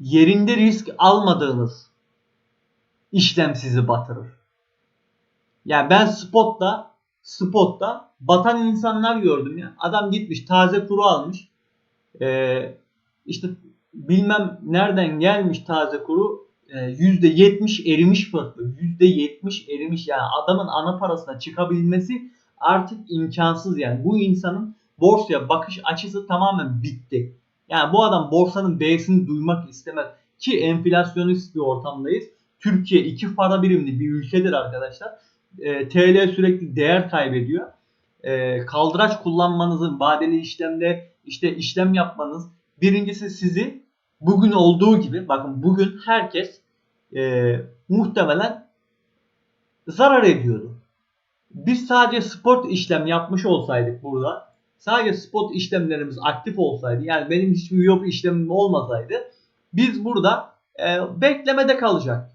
yerinde risk almadığınız işlem sizi batırır. Yani ben spotta spotta batan insanlar gördüm ya. Adam gitmiş taze kuru almış. Ee, işte bilmem nereden gelmiş taze kuru e, %70 erimiş farklı. %70 erimiş yani adamın ana parasına çıkabilmesi artık imkansız yani. Bu insanın borsaya bakış açısı tamamen bitti. Yani bu adam borsanın B'sini duymak istemez. Ki enflasyonist bir ortamdayız. Türkiye iki para birimli bir ülkedir arkadaşlar. E, TL sürekli değer kaybediyor. E, kaldıraç kullanmanızın vadeli işlemde işte işlem yapmanız birincisi sizi bugün olduğu gibi bakın bugün herkes e, muhtemelen zarar ediyordu. Biz sadece spot işlem yapmış olsaydık burada sadece spot işlemlerimiz aktif olsaydı yani benim hiçbir yok işlemim olmasaydı biz burada e, beklemede kalacaktık.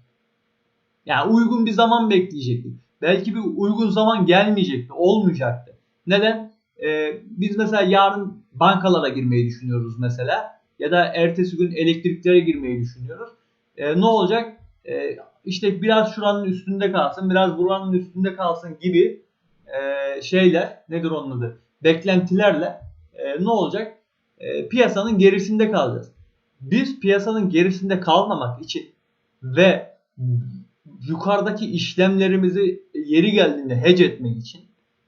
Yani uygun bir zaman bekleyecektik. Belki bir uygun zaman gelmeyecekti, olmayacaktı. Neden? Ee, biz mesela yarın bankalara girmeyi düşünüyoruz mesela. Ya da ertesi gün elektriklere girmeyi düşünüyoruz. Ee, ne olacak? Ee, işte biraz şuranın üstünde kalsın, biraz buranın üstünde kalsın gibi e, şeyler, nedir onun adı? Beklentilerle e, ne olacak? E, piyasanın gerisinde kalacağız. Biz piyasanın gerisinde kalmamak için ve yukarıdaki işlemlerimizi yeri geldiğinde hedge etmek için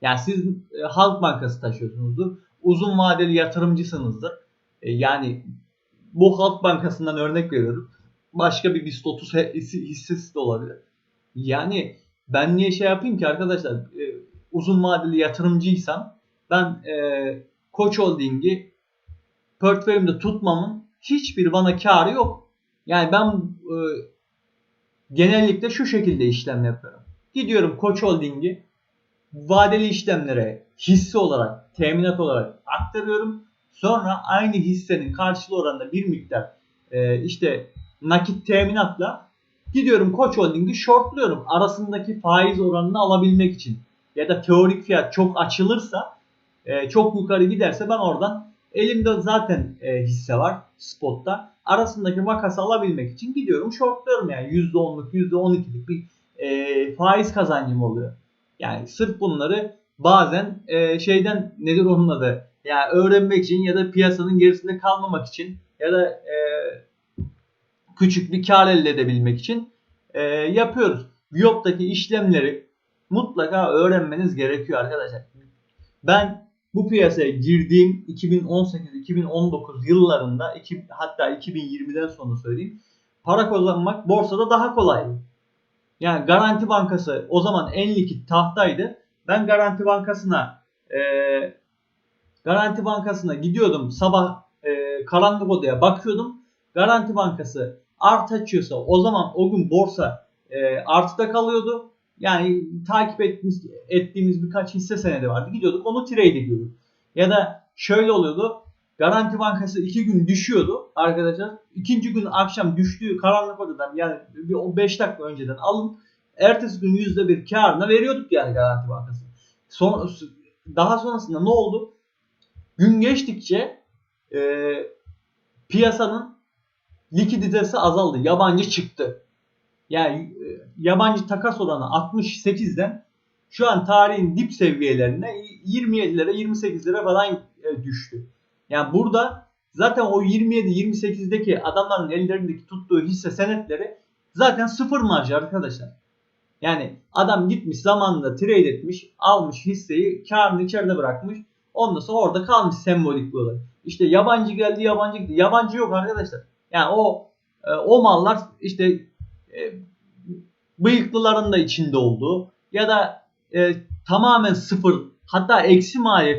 yani siz e, Halk Bankası taşıyorsunuzdur. Uzun vadeli yatırımcısınızdır. E, yani bu Halk Bankası'ndan örnek veriyorum. Başka bir BIST 30 hissesi de olabilir. Yani ben niye şey yapayım ki arkadaşlar e, uzun vadeli yatırımcıysam ben e, Koç Holding'i portföyümde tutmamın hiçbir bana karı yok. Yani ben e, genellikle şu şekilde işlem yapıyorum. Gidiyorum Koç Holding'i vadeli işlemlere hisse olarak, teminat olarak aktarıyorum. Sonra aynı hissenin karşılığı oranında bir miktar e, işte nakit teminatla gidiyorum Koç Holding'i shortluyorum. Arasındaki faiz oranını alabilmek için. Ya da teorik fiyat çok açılırsa, e, çok yukarı giderse ben oradan elimde zaten e, hisse var spotta. Arasındaki makası alabilmek için gidiyorum shortluyorum yani %10'luk %12'lik bir e, faiz kazancım oluyor. Yani sırf bunları bazen e, şeyden nedir onun adı? Yani öğrenmek için ya da piyasanın gerisinde kalmamak için ya da e, küçük bir kar elde edebilmek için e, yapıyoruz. Viyop'taki işlemleri mutlaka öğrenmeniz gerekiyor arkadaşlar. Ben bu piyasaya girdiğim 2018-2019 yıllarında hatta 2020'den sonra söyleyeyim para kazanmak borsada daha kolaydı. Yani Garanti Bankası o zaman en likit tahtaydı. Ben Garanti Bankası'na e, Garanti Bankası'na gidiyordum sabah e, karanlık odaya bakıyordum. Garanti Bankası art açıyorsa o zaman o gün borsa e, artıda kalıyordu. Yani takip ettiğimiz, ettiğimiz birkaç hisse senedi vardı. Gidiyorduk onu trade ediyorduk. Ya da şöyle oluyordu. Garanti Bankası iki gün düşüyordu arkadaşlar. İkinci gün akşam düştüğü karanlık odadan yani bir 5 dakika önceden alın. Ertesi gün yüzde bir karına veriyorduk yani Garanti Bankası. Son, daha sonrasında ne oldu? Gün geçtikçe e, piyasanın likiditesi azaldı. Yabancı çıktı. Yani e, yabancı takas oranı 68'den şu an tarihin dip seviyelerine 27'lere 28'lere falan e, düştü. Yani burada zaten o 27-28'deki adamların ellerindeki tuttuğu hisse senetleri zaten sıfır marj arkadaşlar. Yani adam gitmiş zamanında trade etmiş, almış hisseyi, karını içeride bırakmış. Ondan sonra orada kalmış sembolik bir olay. İşte yabancı geldi, yabancı gitti. Yabancı yok arkadaşlar. Yani o e, o mallar işte e, bıyıklıların da içinde olduğu ya da e, tamamen sıfır hatta eksi maliyet